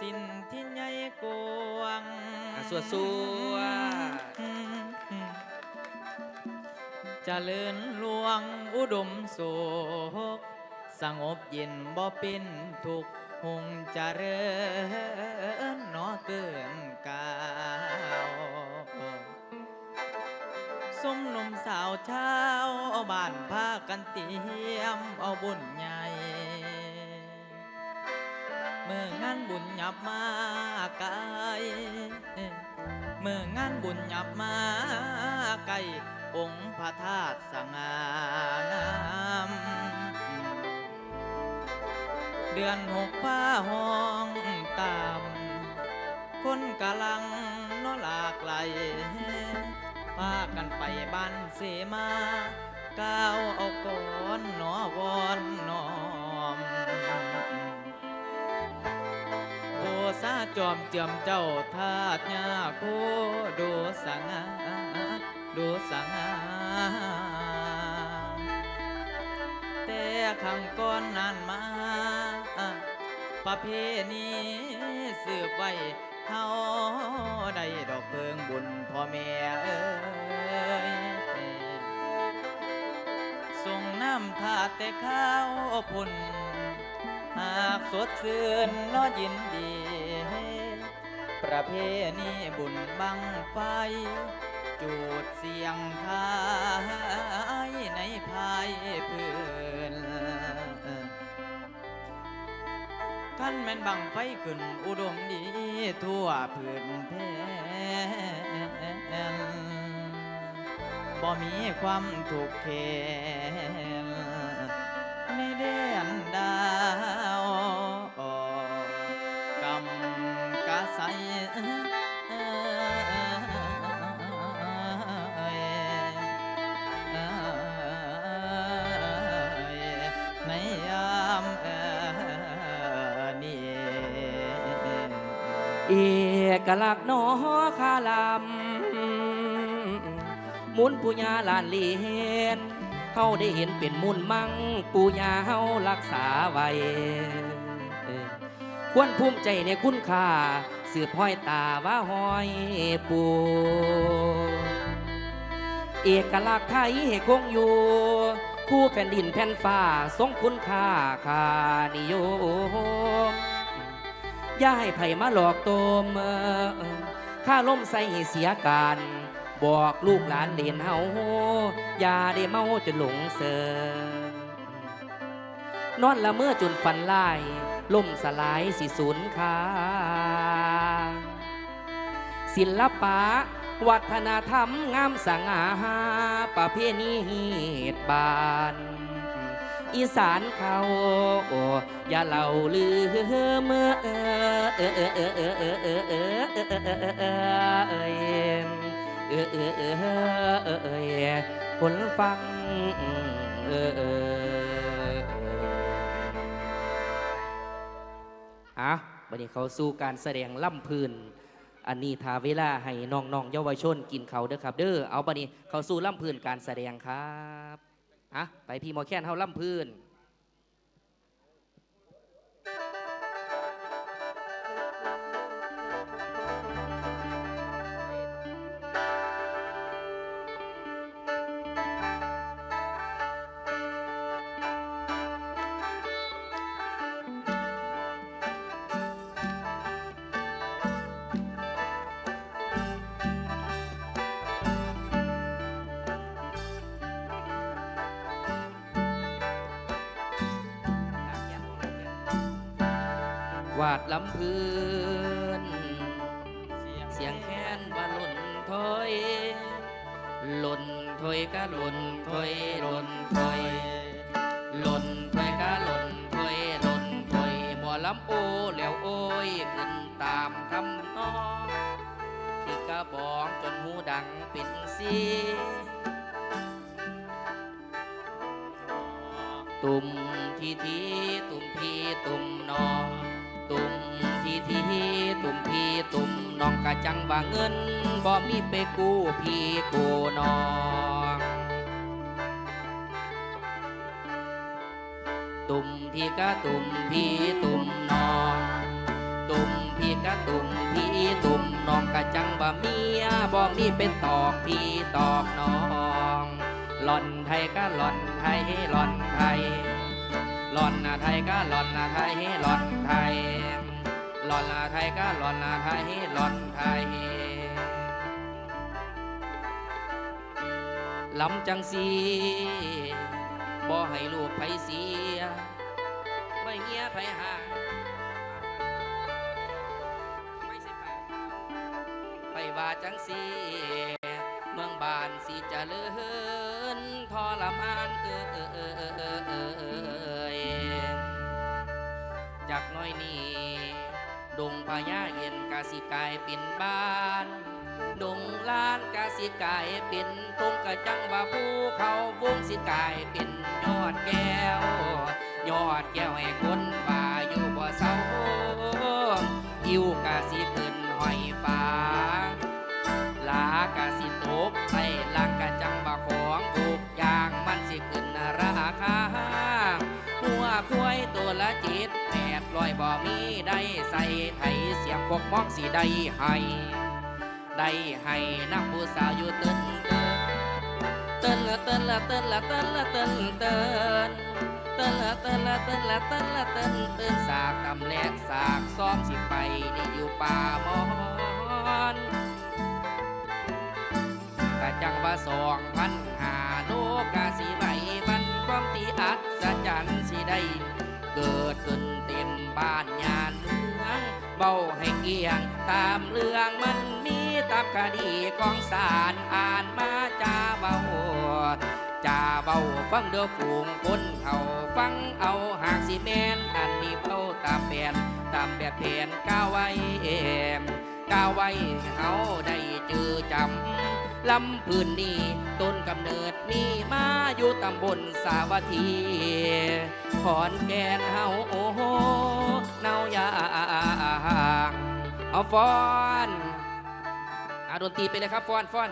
สินที่ใหญ่กวงอะสัวสัวเจริญหลวงอุดมสุขสงบเย็นบ่เป็นทุกข์หงเจริญนอเกินกาวสมนมสาวเช้าบ้านพากันเตรียมเอาบุญใหญ่ มื่องานบุญหยับมาไกลเมื่องานบุญหยับมาไกลองค์พระธาตุสง่างามเดือนหกฟ้าห้องตาม คนกำลังนอหลากไหลพากันไปบ้านเสมาก้าวเอาก่อนหนอวอนนอม โอสาจอมเจียมเจ้าทาดยาโคดูสังาดูสังาแต่ขังก้อนนานมา ประเพณีสืบไว้เฮาได้ดอกเพิงบุญพ่อแม่เอ้ยส่งน้ำทาแต่ข้าวพุ่นหากสดชื่นนอยินดี ประเพณีบุญบังไฟ จูดเสียงทายในภายพื้นขั้นแม่นบังไฟขึ้นอุดมดีทั่วพื้นแผ่นบ่มีความถูกข์ เอกลักษณ์หนอคาลำมุนปุญญาลานเลียนเฮาได้เห็นเป็นมุนมั่งปูญญาเฮารักษาไว้ควรภูมิใจในคุณค่าสืบห้อยตาว่าห้อยปูเอกลักษณ์ไทยคงอยู่ คู่แผ่นดินแผ่นฟ้าทรงคุณค่าค่านิยม อย่าให้ไผมาหลอกตมข้าล้มใส่เสียการบอกลูกหลานเด่นเฮาอย่าได้เมาจนหลงเสิงนอนละเมื่อจนฝันลายล่มสลายสิสูญคาศิลปะ วัฒนธรรมงามสง่าประเพณีบาน อีสานเขาอย่าเล่าลือเมื่อเออเออเออเออเออเออเออเออเออเออเออเออเออเออเออเออเออเออเออคนฟังเออเอออะวันนี้เขาสู้การแสดงล่ำพื้นอันนี้ทาเวลาให้น้องๆเยาวชนกินเขาเด้อครับเด้อเอาบัดนี้เขาสู้ล่ำพื้นการแสดงครับอ่ะไปพี่หมอแค้นเฮาล่ำพื้น วาดลำพื้น เสียงแค้นว่าหล่นถอยหล่นถอยก็หล่นถอยหล่นถอยหล่นถอยก็หล่นถอยหล่นถอยหมอลำโอแล้วโอ้ยขึ้นตามคำนองที่กระบองจนหูดังเป็นสีตุ่มทีทีตุ่มพีตุ่มนอง ตุ่มทีทีตุ่มพีตุ่มน้องกะจังบ่าเงินบ่มีไปกู้พี่กู้น้องตุ่มพี่กะตุ่มพี่ตุ่มน้องตุ่มพี่กะตุ่มพี่ตุ่มน้องกะจังบ่เมียบ่มีเป็นตอกพี่ตอกน้องหล่อนไทยกะหล่อนไทยหล่อนไทย หล่อนนะไทยก็หล่อนนะไทยหล่อนไทยหล่อนนะไทยก็หล่อนนะไทยหล่อนไทยลำจังสีบ่ให้ลูกไผเสียไม่เมียไผห่างไม่ใช่แฟนไปว่าจังสีเมืองบานสิเจริญทรมานเออเออเออเออเออ ดงพญาเย็นกาสิกายเป็นบ้าน ดงลานกาสิกายเป็นตรงกระจังว่าภูเขาวงสิกายเป็นยอดแก้ว ยอดแก้วให้คนป่าอยู่บ่เศร้าอิวกาสิขึ้ แปดร้อยบ่มีได้ใส่ไทยเสียงพวกมองสิได้ให้ได้ให้นักผู้สาวอยู่เต้นเต้นเต้นละเต้นละเต้นละเต้นละเต้นเต้นเต้นละเต้นละเต้นละเต้นละเต้นเต้นสากตำแลกสากซ้อมสิไปนี่อยู่ป่ามอนกะจังว่าสองพันหาโลกาสิไหลบันความตีอัศจรรย์สิได้ เกิดขึ้นเต็มบ้านยานเมืองเบาให้เกียงตามเรื่องมันมีตามคดีของศาลอ่านมาจาเบาจาเบาฟังเด้อฝูงคนเขาฟังเอาหากสิแมนอันนี้เป้าตามแผนตามแบบแผนก้าวไว้เอมก้าวไว้ให้เฮาได้เจอจำ ลำพื้นนี้ต้นกำเนิดมีมาอยู่ตำบลสาวัตถีขอนแก่นเฮาโอ้โหเนายางเอาฟอนอาดนตรีไปเลยครับฟอนฟอน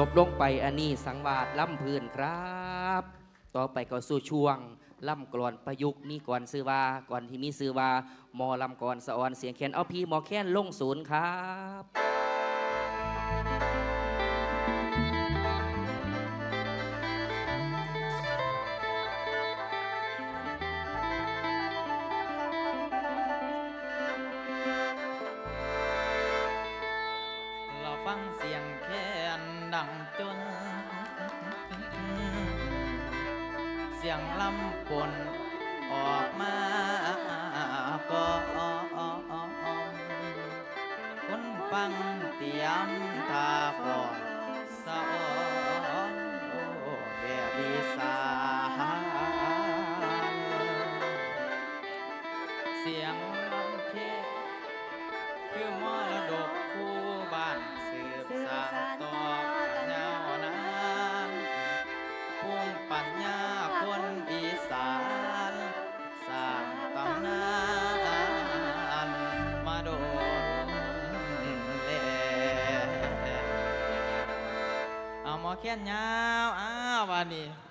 จบลงไปอันนี้สังวาสล่ำพื้นครับ ต่อไปก็สู่ช่วงล่ำกรอนประยุกต์นี่ก่อนซื้อว่าก่อนที่มีซื้อว่าหมอลำก่อนสะออนเสียงแคนเอาพี่หมอแค้นลงศูนย์ครับ สียงลำปนออกมาก็คนฟังเตรียมตาปอดสะออนโอ้แบบอีสานเสียง แค้นยาว อ้าววันนี้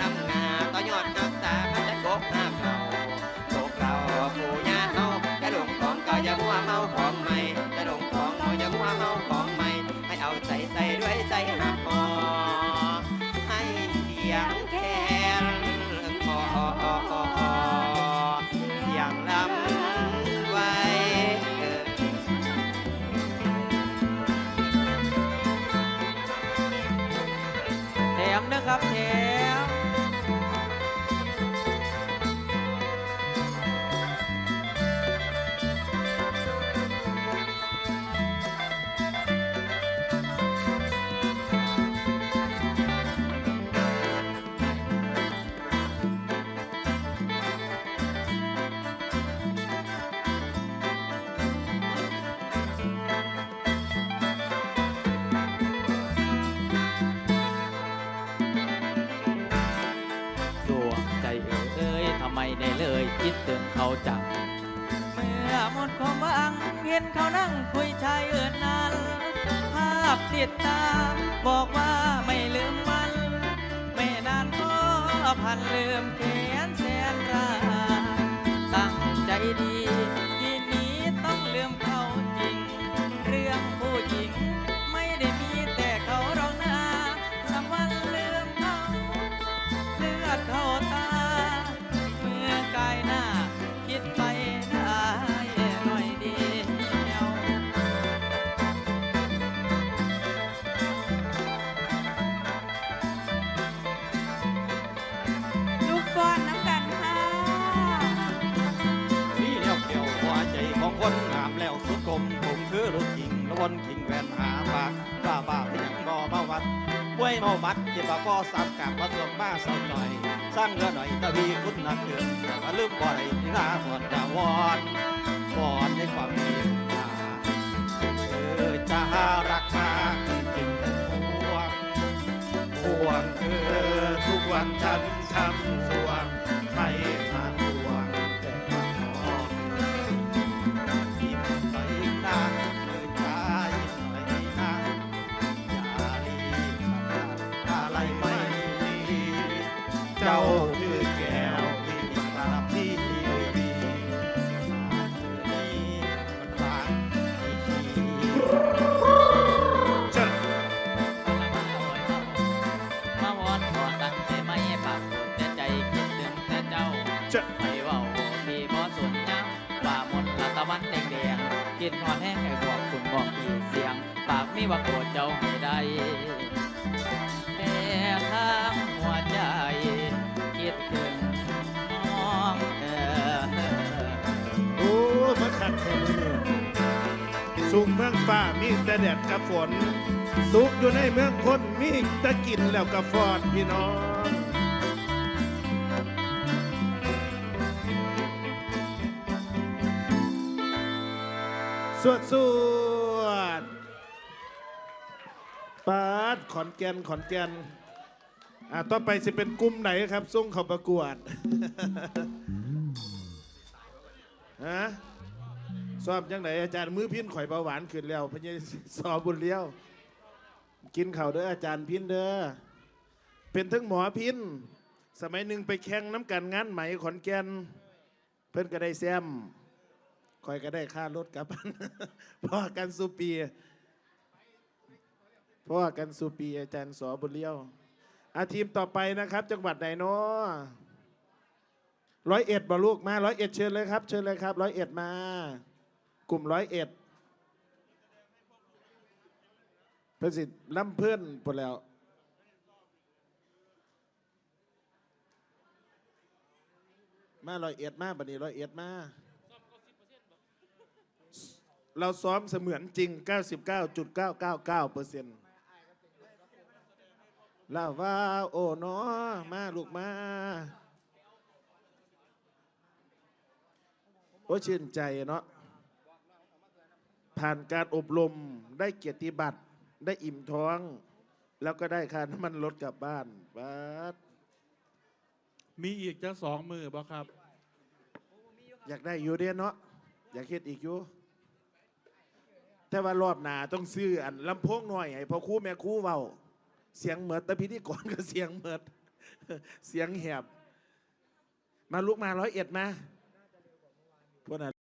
นำต้ำงาต่อยอดรักษาพันกบหน้าเขาโตเกาปู่ย่าเฮาจะหลงของเก่าอย่ามัวเมาของใหม่จะหลงของก่าอย่ามัวเมาของใหม่ให้เอาใจใส่ด้วยใจหัก นเขานั่งคุยชายเอื่นนั้น ภาพติดตา บอกว่าไม่ลืมมัน ไม่นานก็พันลืมแขนแสนราตั้งใจดี กขิงละวนขิงแวนหาปากบ้าบ้าที่ยังรอมาวัดป่วยเมาบัดเจ็บปากก็สามกาบผสมมาเศร้าหน่อย สร้างเรือหน่อยตะวีคุณนักเกินแต่ว่าลืมบ่อยที่นาบอนดาวอนวอนในความเมตตาเออจะรักมากจริงๆแต่ห่วงห่วงเธอทุกวันฉันทำ วันแดงๆคิดหอนแห้งให้บอกคุณบอกพี่เสียง ปากมีว่าโกรธเจ้าให้ได้แต่ทางหัวใจ คิดถึงน้องเออโอ้ยมาขัดแค่มือสุกเมืองฟ้ามีแต่แดดกับฝน สุกอยู่ในเมืองคนมีแต่กินแล้วกับฟอนพี่น้อง สวดสวดปาดขอนแก่นขอนแก่นอ่าต่อไปจะเป็นกลุ่มไหนครับส่งเขาประกวดฮะสอบยังไงอาจารย์มือพินข่อยเบาหวานขึ้นแล้วพญสอบบุญเลี้ยว กินข้าวเด้ออาจารย์พินเด้อเป็นทั้งหมอพินสมัยหนึ่งไปแข่งน้ำกันงานไหมขอนแก่นเพิ่นก็ได้แซม ข่อยก็ได้ค่ารถกลับพ่อกันสุปีพ่อกันสุปีอาจารย์สอบุญเลี้ยวอาทีมต่อไปนะครับ จังหวัดไหนเนาะร้อยเอ็ดบอลูกมาร้อยเอ็ดเชิญเลยครับ เชิญเลยครับร้อยเอ็ดมา กลุ่มร้อยเอ็ดเพื่อนสิล้ำเพื่อนหมดแล้วมาร้อยเอ็ดมาบัดนี้ร้อยเอ็ดมา เราซ้อมเสมือนจริง 99.999เปอร์เซ็นต์ลาว่าโอ้เนาะมาลูกมา โอ้ชื่นใจเนาะผ่านการอบรมได้เกียรติบัตร ได้อิ่มท้อง แล้วก็ได้ค่าน้ำมันรถกลับบ้านบัดมีอีกจะสองมือบ่ครับ อยากได้อยู่เด้เนาะอยากเฮ็ดอีกอยู่ แต่ว่ารอบหนาต้องซื้ออันลำโพงหน่อยให้พอครู่แม่ครู่เว้า เสียงเหมือดแต่พิธีกรก็เสียงเหมือดเสียงแหบ มาลุกมาร้อยเอ็ดมาพวกนั้น